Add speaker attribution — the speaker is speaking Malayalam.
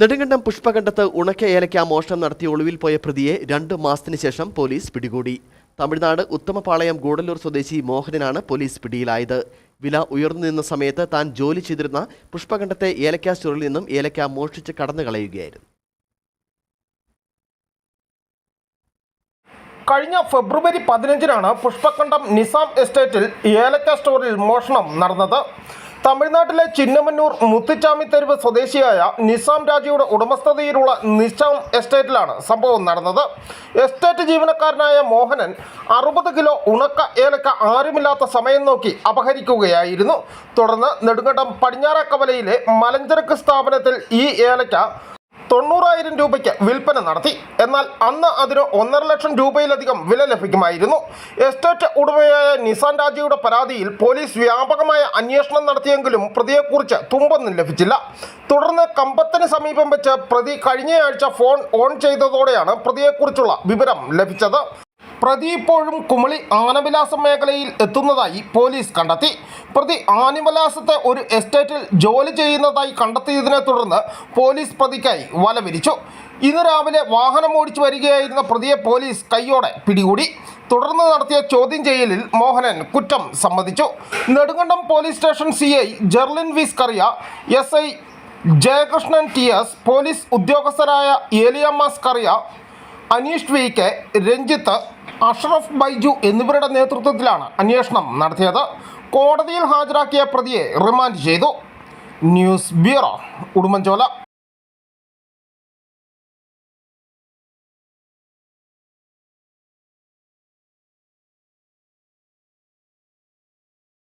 Speaker 1: നെടുങ്കണ്ടം പുഷ്പകണ്ഠത്ത് ഉണക്ക ഏലയ്ക്ക മോഷണം നടത്തി ഒളിവിൽ പോയ പ്രതിയെ രണ്ട് മാസത്തിന് ശേഷം പോലീസ് പിടികൂടി. തമിഴ്നാട് ഉത്തമപാളയം ഗൂഡല്ലൂർ സ്വദേശി മോഹനനാണ് പോലീസ് പിടിയിലായത്. വില ഉയർന്നു നിന്ന സമയത്ത് താൻ ജോലി ചെയ്തിരുന്ന പുഷ്പകണ്ഠത്തെ ഏലക്ക സ്റ്റോറിൽ നിന്നും ഏലക്ക മോഷ്ടിച്ച് കടന്നു കളയുകയായിരുന്നു
Speaker 2: കഴിഞ്ഞ ഫെബ്രുവരി പതിനഞ്ചിനാണ് പുഷ്പകണ്ഠം നിസാം എസ്റ്റേറ്റിൽ ഏലക്ക സ്റ്റോറിൽ മോഷണം നടന്നത്. തമിഴ്നാട്ടിലെ ചിന്നമന്നൂർ മുത്തുച്ചാമി തെരുവ് സ്വദേശിയായ നിസാം രാജയുടെ ഉടമസ്ഥതയിലുള്ള നിസാം എസ്റ്റേറ്റിലാണ് സംഭവം നടന്നത്. എസ്റ്റേറ്റ് ജീവനക്കാരനായ മോഹനൻ അറുപത് കിലോ ഉണക്ക ഏലക്ക ആരുമില്ലാത്ത സമയം നോക്കി അപഹരിക്കുകയായിരുന്നു. തുടർന്ന് നെടുങ്കണ്ടം പടിഞ്ഞാറക്കവലയിലെ മലഞ്ചരക്ക് സ്ഥാപനത്തിൽ ഈ ഏലക്ക തൊണ്ണൂറായിരം രൂപയ്ക്ക് വിൽപ്പന നടത്തി. എന്നാൽ അന്ന് അതിന് ഒന്നര ലക്ഷം രൂപയിലധികം വില ലഭിക്കുമായിരുന്നു. എസ്റ്റേറ്റ് ഉടമയായ നിസാൻ രാജയുടെ പരാതിയിൽ പോലീസ് വ്യാപകമായ അന്വേഷണം നടത്തിയെങ്കിലും പ്രതിയെക്കുറിച്ച് തുമ്പൊന്നും ലഭിച്ചില്ല. തുടർന്ന് കമ്പത്തിന് സമീപം വെച്ച് പ്രതി കഴിഞ്ഞയാഴ്ച ഫോൺ ഓൺ ചെയ്തതോടെയാണ് പ്രതിയെക്കുറിച്ചുള്ള വിവരം ലഭിച്ചത്. പ്രതി ഇപ്പോഴും കുമളി ആനവിലാസം മേഖലയിൽ എത്തുന്നതായി പോലീസ് കണ്ടെത്തി. പ്രതി ആനവിലാസത്തെ ഒരു എസ്റ്റേറ്റിൽ ജോലി ചെയ്യുന്നതായി കണ്ടെത്തിയതിനെ തുടർന്ന് പോലീസ് പ്രതിക്കായി വല വിരിച്ചു ഇന്ന് രാവിലെ വാഹനം ഓടിച്ചു വരികയായിരുന്ന പ്രതിയെ പോലീസ് കൈയോടെ പിടികൂടി. തുടർന്ന് നടത്തിയ ചോദ്യം ചെയ്യലിൽ മോഹനൻ കുറ്റം സമ്മതിച്ചു. Nedumkandam police station C I Jerlin Viscaria S I Jayakrishnan T S police ഉദ്യോഗസ്ഥരായ Eliyamma Kariya Aneesh V K Ranjith Ashraf Baiju എന്നിവരുടെ നേതൃത്വത്തിലാണ് അന്വേഷണം നടത്തിയത്. കോടതിയിൽ ഹാജരാക്കിയ പ്രതിയെ റിമാൻഡ് ചെയ്തു. News bureau Udumbanchola.